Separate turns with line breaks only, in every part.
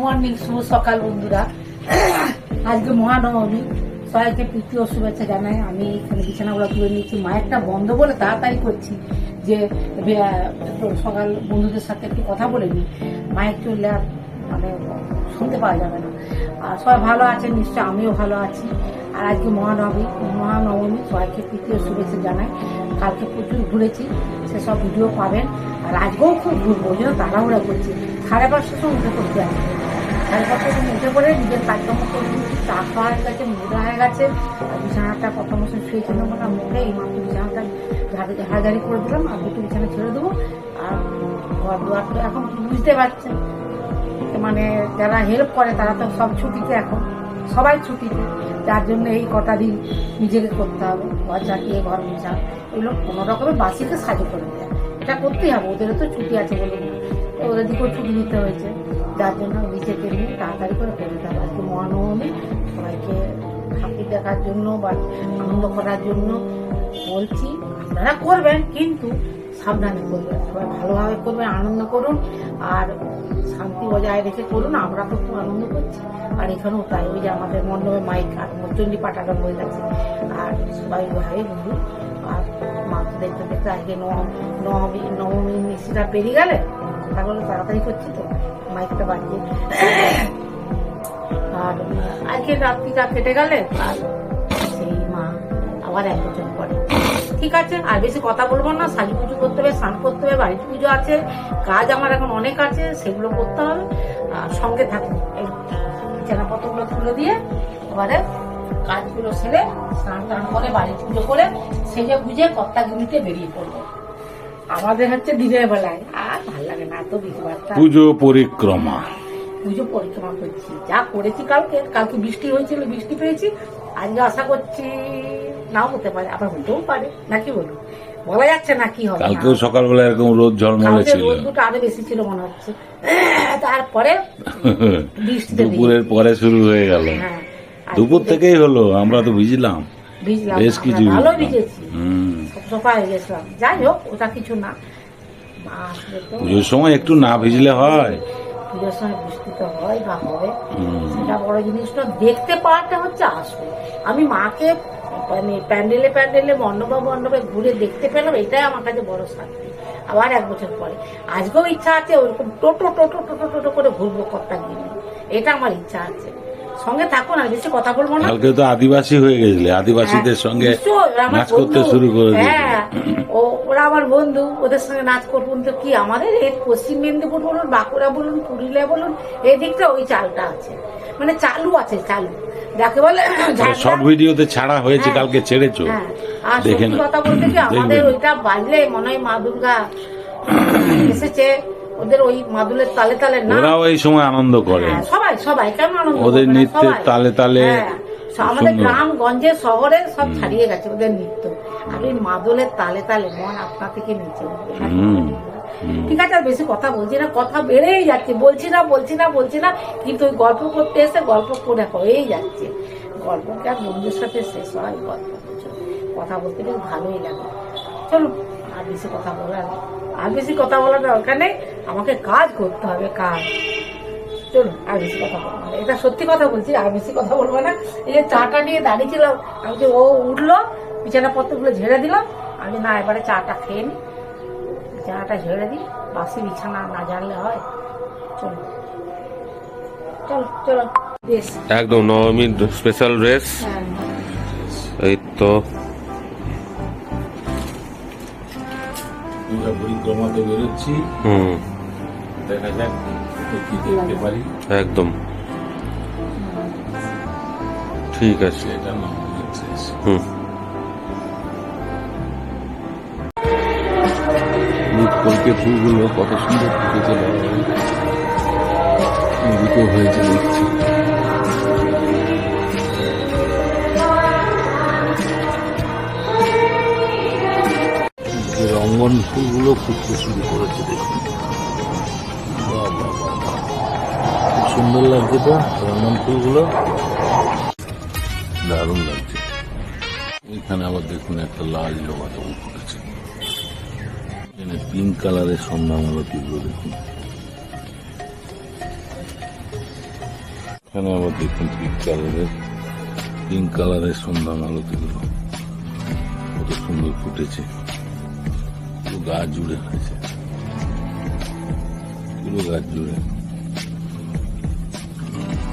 Morning শুভ সকাল বন্ধুরা। আজকে মহানবমী। সবাইকে প্রীতি ও শুভেচ্ছা জানাই। আমি এখানে বিছানাগুলো তুলে নিচ্ছি মায়েরটা বন্ধ বলে তাড়াতাড়ি করছি যে সকাল বন্ধুদের সাথে একটু কথা বলে নিই। মায়ের চললে আর মানে শুনতে পাওয়া যাবে না। আর সবাই ভালো আছেন? নিশ্চয় আমিও ভালো আছি। আর আজকে মহানবমী মহানবমী। সবাইকে প্রীতি ও শুভেচ্ছা জানাই। কালকে প্রচুর ঘুরেছি। সেসব ভিডিও পাবেন। আর আজকেও খুব ঘুরবো। জন্য তাড়াহুড়া করছি। সাড়ে পাঁচশো সময় করতে আসবে পাঁচটার সময় উঠে নিজের কাজকর্ম করে নিচ্ছি চা খাওয়া হয়ে গেছে মুড়া হয়ে গেছে। বিছানাটা কত মাসে শুয়েছিলাম না মুখে এই মাত্র বিছানাটা ঝাড়ু ঝাড়াঝাড়ি করে দিলাম, আর দুটো বিছানা ছেড়ে দেবো। আর ঘর দুয়ার তো এখন বুঝতে পারছেন? মানে যারা হেল্প করে তারা তো সব ছুটিতে এখন, সবাই ছুটিতে। যার জন্য এই কটা দিন নিজেকে করতে হবে, ঘর ঝাঁটিয়ে, ঘর মোছা এগুলো কোনো রকমের বাসিকে সাজে করে দেয়। এটা করতেই হবে, ওদেরও তো ছুটি আছে বলুন ওদের দিকেও ছুটি নিতে হয়েছে। যার জন্য নিজেকে নিয়ে তাড়াতাড়ি করে দিতে হবে আজকে মহানবমী, সবাইকে ঠাকুর দেখার জন্য বা আনন্দ করার জন্য বলছি, আপনারা করবেন, কিন্তু সাবধানে করবেন। সবাই ভালোভাবে করবেন, আনন্দ করুন, আর শান্তি বজায় রেখে করুন আমরা তো খুব আনন্দ করছি। আর এখানেও তাই, ওই যে আমাদের মণ্ডপে মাইক আর মধ্যন্ডি পাটাটা হয়ে গেছে আর সবাই ভাই বন্ধু আর মা তো দেখতে দেখতে আজকে নবমী নবমী মিষ্টিটা পেরিয়ে গেলে কথাগুলো তাড়াতাড়ি করছি তো, মাইকটা বাড়িয়ে। আর আজকে রাত্রিটা কেটে গেলে? আর সেই মা আবার এক বছর পরে। ঠিক আছে, আর বেশি কথা বলব না সাজি পুজো করতে হবে, স্নান করতে হবে বাড়ির পুজো আছে, কাজ আমার এখন অনেক আছে, সেগুলো করতে হবে সঙ্গে থাকুন এই বিছানাপত্রগুলো তুলে দিয়ে এবারে কাজগুলো সেরে স্নান টান করে, বাড়ি পুজো করে, সেজে বুঝে কর্তা গিমিতে বেরিয়ে পড়ব। আমাদের হচ্ছে দিনের বেলায় লাগে না এত
পুজো পরিক্রমা
পুজো পরিক্রমা করছি যা করেছি কালকে কালকে বৃষ্টি হয়েছিল বৃষ্টি পেয়েছি আজকে আশা করছি নাও হতে পারে আবার হতেও পারে নাকি বলুন বলা যাচ্ছে না কি হবে
সকালবেলা এরকম রোদ ঝলমলে ছিল
আরও বেশি ছিল মনে হচ্ছে তারপরে বৃষ্টিতে
দুপুরের পরে শুরু হয়ে গেল
হ্যাঁ
দুপুর থেকেই হলো আমরা তো ভিজলাম বেশ কিছু
ভালো। ভিজেছি
হুম
সকালে গেছিলাম যাই হোক ওটা কিছু না
পুজোর সময় একটু না ভিজলে হয়।
পুজোর সময় বৃষ্টি তো হয় বা হবে। সেটা বড় জিনিস না দেখতে পাওয়াটা হচ্ছে আসল। আমি মাকে মানে প্যান্ডেলে প্যান্ডেলে মণ্ডপে মণ্ডপে ঘুরে দেখতে পেলাম, এটাই আমার কাছে বড় শান্তি। আবার এক বছর পরে। আজকেও ইচ্ছা আছে ওরকম টোটো টোটো টোটো টোটো করে ঘুরবো কর্তা গিয়ে এটা আমার ইচ্ছা আছে। সঙ্গে থাকুন আর বেশি কথা বলব না।
কালকে তো আদিবাসী হয়ে গেছিলে আদিবাসীদের
হ্যাঁ,
সঙ্গে
ওরা আমার
নাচ করতে শুরু করে
হ্যাঁ ও ওরা আমার বন্ধু ওদের সঙ্গে নাচ করব তো কি আমাদের? এই পশ্চিম মেদিনীপুর বলুন বাঁকুড়া বলুন পুরুলিয়া বলুন এই দিকটা ওই চালটা আছে। মানে চালু আছে চালু। যাকে বলে
শর্ট ভিডিওতে ছাড়া হয়েছে
হ্যাঁ,
কালকে ছেড়েছো।
হ্যাঁ। আর সত্যি কথা বলতে কি আমাদের ওইটা বাজলে মনে হয় মা দুর্গা এসেছে। ওদের ওই মাদুলের তালে তালে না?
ওরাও এই সময় আনন্দ করে।
হ্যাঁ, সবাই সবাই কেমন আনন্দ
ওদের নৃত্যের তালে তালে
হ্যাঁ, আমাদের গ্রাম গঞ্জে শহরে সব ছাড়িয়ে গেছে ওদের নৃত্য। আর ওই মাদলের তালে তালে মন আপনা থেকে নিচে
হুম।
ঠিক আছে। আর বেশি কথা বলছি না কথা বেড়েই যাচ্ছে। বলছি না বলছি না বলছি না কিন্তু ওই গল্প করতে এসে গল্প করে হয়েই যাচ্ছে। গল্প কি আর বন্ধুর সাথে শেষ হয়? গল্প? কথা বলতে বেশ ভালোই লাগে। চলো আর বেশি কথা বলার আর বেশি কথা বলার দরকার নেই। আমাকে কাজ করতে হবে কাজ। চলুন আর বেশি কথা বলব না। এটা সত্যি কথা বলছি আর বেশি কথা বলব না। এই যে চাটা নিয়ে দাঁড়িয়েছিলাম আমি যে ও উঠল বিছানা পত্রগুলো ঝেড়ে দিলাম আমি না এবারে চাটা খেয়ে নি। বিছানাটা ঝেড়ে দিই বাসি বিছানা না জানলে হয়। চলো চলো চলো বেশ।
একদম নবমীর স্পেশাল ড্রেস এই তো।
পরিক্রমাতে বেরোচ্ছি।
হুম।
দেখা যাক কি দেখতে পারি
একদম। ঠিক আছে।
নবমীর
হুম
কলকে ফুলগুলো কত সুন্দর দেখছি। যে রঙ্গন ফুলগুলো ফুটতে শুরু করেছে দেখুন। সুন্দর লাগছে তো রঙ্গন ফুলগুলো। দারুণ লাগছে। এখানে আবার দেখুন একটা লাল জবা তবু ফুটেছে এখানে পিঙ্ক কালারের সন্ধ্যামালতিগুলো দেখুন। এখানে আবার দেখুন পিঙ্ক কালারের পিঙ্ক কালারের সন্ধ্যা মালতিগুলো কত সুন্দর ফুটেছে। গাছ জুড়ে হয়েছে। পুরো গাছ জুড়ে।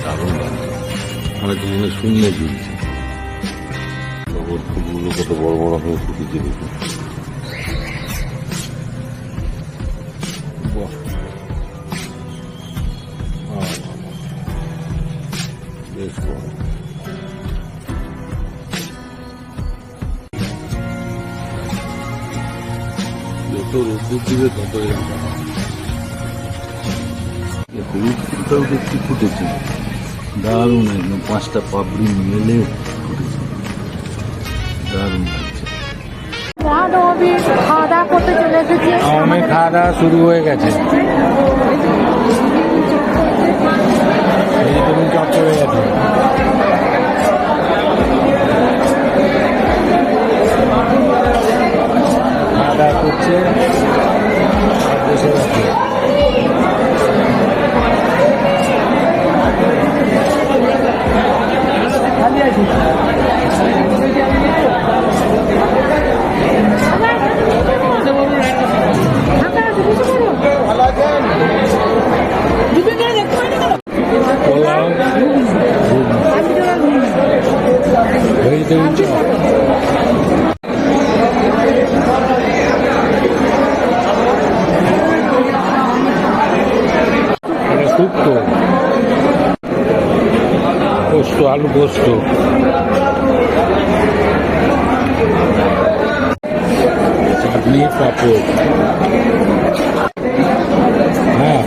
দারুণ লাগছে মানে যেখানে শুনিয়ে ঝুলছে টগর ফুলগুলো কত বড় বড় হয়ে ফুটেছে আহ, বেশ বড়। যত রোদ্দুর দিবে তত দেখছি ফুটেছে। দারুণ একদম পাঁচটা পাপড়ি মেলে ফুটেছে দারুণ লাগছে
মহানবমী খাওয়া দাওয়া করতে চলে এসেছি
আমার খাওয়া দাওয়া শুরু হয়ে গেছে ভেজিটেবিল চপ চলে গেছে খাওয়া দাওয়া করছে আর বসে আছে পোলাও ভেজিটেবিল চপ এটা শুক্তো পোস্ত আলু পোস্ত চাটনি পাপড় হ্যাঁ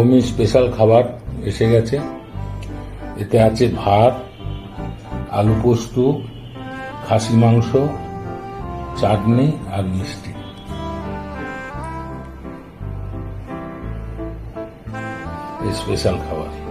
নবমী স্পেশাল খাবার এসে গেছে। এতে আছে ভাত, আলু পোস্ত, খাসি মাংস, চাটনি আর মিষ্টি। স্পেশাল খাবার।